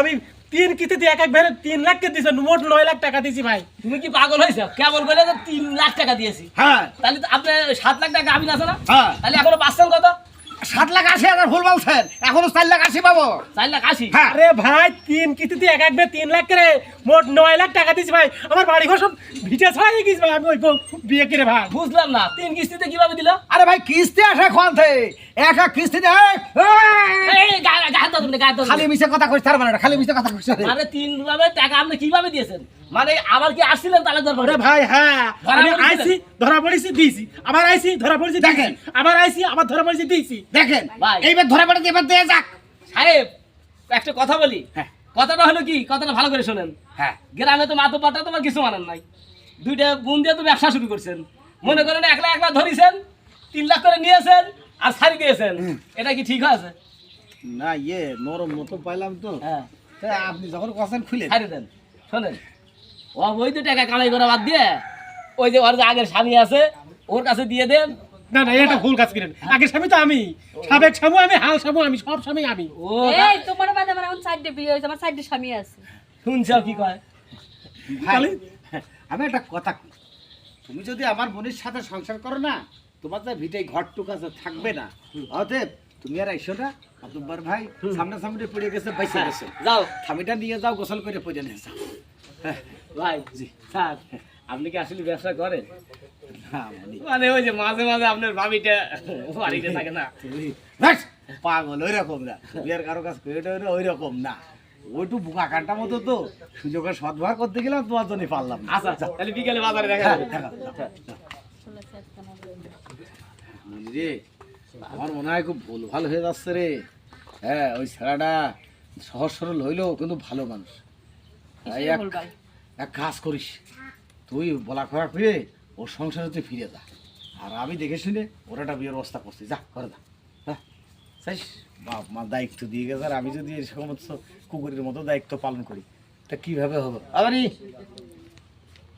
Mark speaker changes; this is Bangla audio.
Speaker 1: আমি তিন কিস্তিতে এক এক ভেড়ে তিন লাখ কে দিয়েছেন মোট নয় লাখ টাকা দিয়েছি ভাই।
Speaker 2: তুমি কি পাগল হয়েছে? কেবল বলে তো তিন লাখ টাকা দিয়েছি।
Speaker 3: হ্যাঁ।
Speaker 2: তাহলে তো আপনি সাত লাখ টাকা আমি না?
Speaker 3: হ্যাঁ।
Speaker 2: তাহলে এখনও পাচ্ছেন কত?
Speaker 3: সাত লাখ আশি হাজার ভুল বলছেন এখনও চার লাখ আশি পাবো।
Speaker 2: চার লাখ আশি?
Speaker 3: হ্যাঁ।
Speaker 1: আরে ভাই তিন কিস্তিতে এক এক ভেড়ে তিন লাখ করে মোট নয় লাখ টাকা দিয়েছি ভাই। আমার বাড়ি ঘর সব ভিটে ছাড়িয়ে গেছি ভাই। আমি ওই বিয়ে করে ভাই।
Speaker 2: বুঝলাম না। তিন কিস্তিতে কীভাবে দিল?
Speaker 3: আরে ভাই কিস্তি আসে খোয়ান্তে এক এক কিস্তিতে এই, এই,
Speaker 2: এই গায়ে গায়ে দাও তুমি গায়ে দাও
Speaker 3: খালি মিশে কথা কইছ তার মানে খালি মিশে কথা কইছ
Speaker 2: মানে তিন ভাবে টাকা আপনি কীভাবে দিয়েছেন? মানে আবার কি আসছিলেন তাহলে দরবারে
Speaker 1: ভাই? হ্যাঁ আমি? আইসি ধরা পড়েছি দিয়েছি। আবার আইসি ধরা পড়েছি
Speaker 3: দেখেন।
Speaker 1: আবার আইসি আবার ধরা পড়েছি দিয়েছি।
Speaker 3: দেখেন এইবার ধরে পড়ে এবার দিয়ে যাক।
Speaker 2: সাহেব একটা কথা বলি।
Speaker 3: হ্যাঁ।
Speaker 2: কথাটা হলো কি? কথাটা ভালো করে শোনেন।
Speaker 3: হ্যাঁ।
Speaker 2: গ্রামে তো মাতো পাটা তোমার কিছু মানেন নাই। দুইটা বোন দিয়ে তো ব্যবসা শুরু করছেন। মনে করেন একলা একলা ধরিছেন তিন লাখ করে নিয়েছেন আর ছাড়ি দিয়েছেন? এটা কি ঠিক আছে
Speaker 3: না ইয়ে নরম মতো পাইলাম তো।
Speaker 2: হ্যাঁ।
Speaker 3: আপনি যখন কথা খুলে
Speaker 2: ছাড়ি দেন শোনেন। ও ওই তো টাকা কামাই করা বাদ দিয়ে ওই যে ওর যে আগের স্বামী আছে ওর কাছে দিয়ে দেন।
Speaker 1: না না এটা ভুল কাজ করেন। আগে স্বামী তো আমি। সাবেক স্বামী আমি হাল স্বামী আমি সব স্বামী আমি।
Speaker 2: ও
Speaker 4: এই তোমার বাদে আমার এখন সাইডে বিয়ে হয়েছে আমার সাইডে স্বামী আছে।
Speaker 2: শুনছাও কি কয়?
Speaker 3: ভাই, আমি একটা কথা তুমি যদি আমার বোনের সাথে সংসার করো না তোমার তো ভিটে ঘরটুক আছে থাকবে না। অতএব তুমি আর আইসো না। আর তোমার ভাই সামনে সামনে পড়ে গেছে বাইসে গেছে।
Speaker 2: যাও।
Speaker 3: থামিটা নিয়ে যাও গোসল করে পড়ে নিয়ে যাও। হ্যাঁ,
Speaker 2: ভাই জি। স্যার আপনি কি আসলে ব্যবসা করেন?
Speaker 3: হ্যাঁ, মানে
Speaker 2: মানে ওই যে মাঝে মাঝে আপনার ভাবিটা বাড়িতে থাকে না।
Speaker 3: পাগল ওই রকম না আর কারও কাজ করে ওই রকম না। ওইটু বুকা কাটা মতো তো। সুযোগের সদ্ভাগ করতে গেলাম তোমার জন্য পারলাম না।
Speaker 2: আচ্ছা আচ্ছা তাহলে বিকেলে বাজারে দেখা
Speaker 3: রে আমার মনে হয় খুব ভুল ভালো হয়ে যাচ্ছে রে। হ্যাঁ ওই ছেলেটা সহজ সরল হইলেও কিন্তু ভালো মানুষ। এক কাজ করিস তুই বলা করা ফিরে ওর সংসারে তুই ফিরে যা। আর আমি দেখে শুনে ওর একটা বিয়ের ব্যবস্থা করছি। যা করে দা হ্যাঁ চাইস? বাপ মা দায়িত্ব দিয়ে গেছে আর আমি যদি এরকম হচ্ছে কুকুরের মতো দায়িত্ব পালন করি তা কীভাবে হবে? আবারই